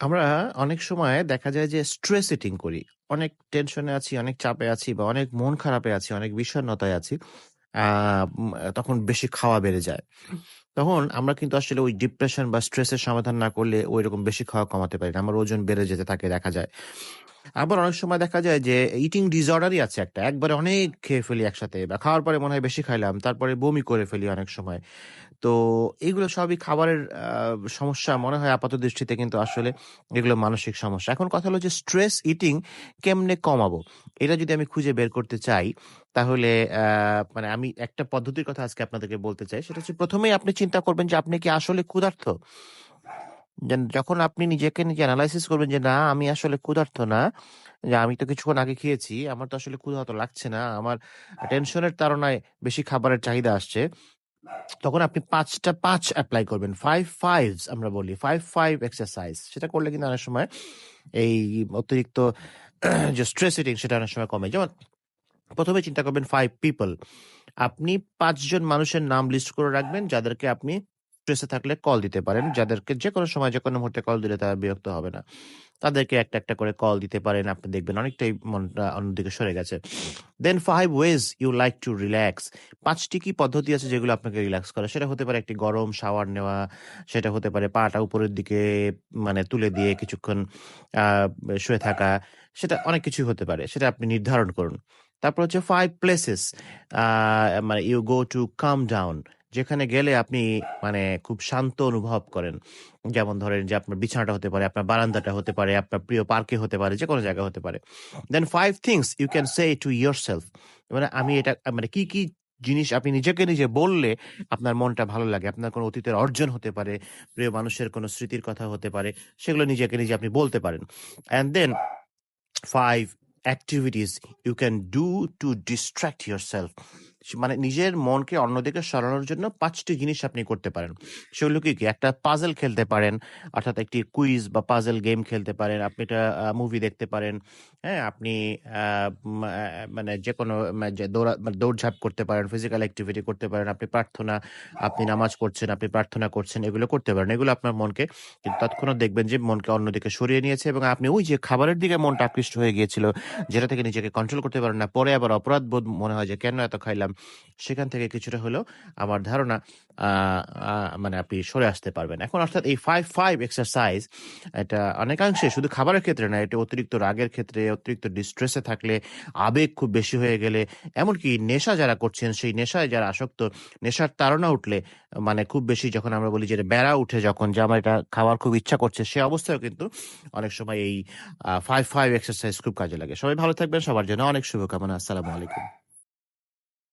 আমরা অনেক সময় দেখা যায় যে স্ট্রেস ইটিং করি। অনেক টেনশনে আছি, অনেক চাপে আছি বা অনেক মন খারাপে আছি, অনেক বিষণ্ণতায় আছি। তখন বেশি খাওয়া বেড়ে যায়। তখন আমরা কিন্তু আসলে ওই ডিপ্রেশন বা স্ট্রেসের সমাধান না করলে ঐরকম বেশি খাওয়া কমাতে পারি না। আমার ওজন বেড়ে যেতে থাকে দেখা যায়। আবার অনেক সময় দেখা যায় যে ইটিং ডিসঅর্ডারই আছে একটা। একবারে অনেক খেয়ে ফেলি একসাথে বা খাওয়ার পরে মনে হয় বেশি খাইলাম। তারপরে বমি করে ফেলি অনেক সময়। তো এগুলো সবই খাবারের সমস্যা মনে হয় আপাত দৃষ্টিতে কিন্তু আসলে এগুলো মানসিক সমস্যা। এখন কথা হলো যে স্ট্রেস ইটিং কেমনে কমাবো? এটা যদি আমি খুঁজে বের করতে চাই, তাহলে মানে আমি একটা পদ্ধতির কথা আজকে আপনাদেরকে বলতে চাই। সেটা হচ্ছে প্রথমেই আপনি চিন্তা করবেন যে, আপনি কি আসলে ক্ষুধার্ত? যখন আপনি নিজেকে নিজে এনালাইসিস করবেন যে, "না, আমি আসলে ক্ষুধার্ত না। যে আমি তো কিছুক্ষণ আগে খেয়েছি। আমার তো আসলে ক্ষুধা অত লাগছে না। আমার টেনশনের তাড়নায় বেশি খাবারের চাহিদা আসছে।" তখন আপনি পাঁচটা পাঁচ অ্যাপ্লাই করবেন। 5 fives আমরা বলি। 5, 5 এক্সারসাইজ। সেটা করলে কিন্তু অনেক সময় এই অতিরিক্ত যে স্ট্রেস ইটিং সেটা অনেক সময় কমে। যেমন প্রথমে চিন্তা করবেন ফাইভ পিপল। আপনি পাঁচজন মানুষের নাম লিস্ট করে রাখবেন যাদেরকে আপনি স্ট্রেসে থাকলে কল দিতে পারেন। যাদেরকে যে কোনো সময় যে কোনো মুহূর্তে কল দিলে তারা বিরক্ত হবে না। তাদেরকে একটা, একটা করে কল দিতে পারেন। আপনি দেখবেন অনেকটাই মনটা অন্যদিকে সরে গেছে। Then five ways you like to relax. ৫ টি কি পদ্ধতি আছে যেগুলো আপনাকে রিল্যাক্স করে। সেটা হতে পারে একটি গরম শাওয়ার নেওয়া, সেটা হতে পারে পাটা উপরের দিকে মানে তুলে দিয়ে কিছুক্ষণ শুয়ে থাকা। সেটা অনেক কিছুই হতে পারে। সেটা আপনি নির্ধারণ করুন। তারপর হচ্ছে ফাইভ প্লেসেস মানে you go to calm down. যেখানে গেলে আপনি মানে খুব শান্ত অনুভব করেন। যেমন ধরেন যে আপনার বিছানাটা হতে পারে, আপনার বারান্দাটা হতে পারে, আপনার প্রিয় পার্কে হতে পারে, যে কোনো জায়গায় হতে পারে। Then five things you can say to yourself. মানে আমি এটা মানে কি, কি জিনিস আপনি নিজেকে নিজে বললে আপনার মনটা ভালো লাগে। আপনার কোনো অতীতের অর্জন হতে পারে, প্রিয় মানুষের কোনো স্মৃতির কথা হতে পারে। সেগুলো নিজেকে নিজে আপনি বলতে পারেন। And then 5 activities you can do to distract yourself মানে নিজের মনকে অন্যদিকে সরানোর জন্য পাঁচটি জিনিস আপনি করতে পারেন। সেগুলো কি, কি? একটা পাজল খেলতে পারেন। অর্থাৎ একটি কুইজ বা পাজল গেম খেলতে পারেন। আপনি একটা মুভি দেখতে পারেন। হ্যাঁ? আপনি মানে যেকোনো মা যে দৌড়া মানে দৌড়ঝাঁপ করতে পারেন, ফিজিক্যাল অ্যাক্টিভিটি করতে পারেন। আপনি প্রার্থনা, আপনি নামাজ পড়ছেন, আপনি প্রার্থনা করছেন। এগুলো করতে পারেন। এগুলো আপনার মনকে তৎক্ষণাৎ দেখবেন যে মনকে অন্যদিকে সরিয়ে নিয়েছে এবং আপনি ওই যে খাবারের দিকে মনটা আকৃষ্ট হয়ে গিয়েছিল, যেটা থেকে নিজেকে কন্ট্রোল করতে পারেন না। পরে আবার অপরাধ বোধ মনে হয় যে কেন এত খাইলাম? সেখান থেকে কিছুটা হলেও আমার ধারণা মানে আপনি সরে আসতে পারবেন। এখন অর্থাৎ এই 5, 5 এক্সারসাইজ এটা অনেকাংশে শুধু খাবারের ক্ষেত্রে না, এটা অতিরিক্ত রাগের ক্ষেত্রে, অতিরিক্ত ডিস্ট্রেসে থাকলে, আবেগ খুব বেশি হয়ে গেলে, এমনকি নেশা যারা করছেন, সেই নেশায় যারা আসক্ত, নেশার তাড়না উঠলে মানে খুব বেশি যখন আমরা বলি যে বেড়া উঠে যখন যে আমার এটা খাওয়ার খুব ইচ্ছা করছে, সে অবস্থায়ও কিন্তু অনেক সময় এই ফাইভ 5, 5 এক্সারসাইজ খুব কাজে লাগে। সবাই ভালো থাকবেন। সবার জন্য অনেক শুভকামনা। আসসালামু আলাইকুম।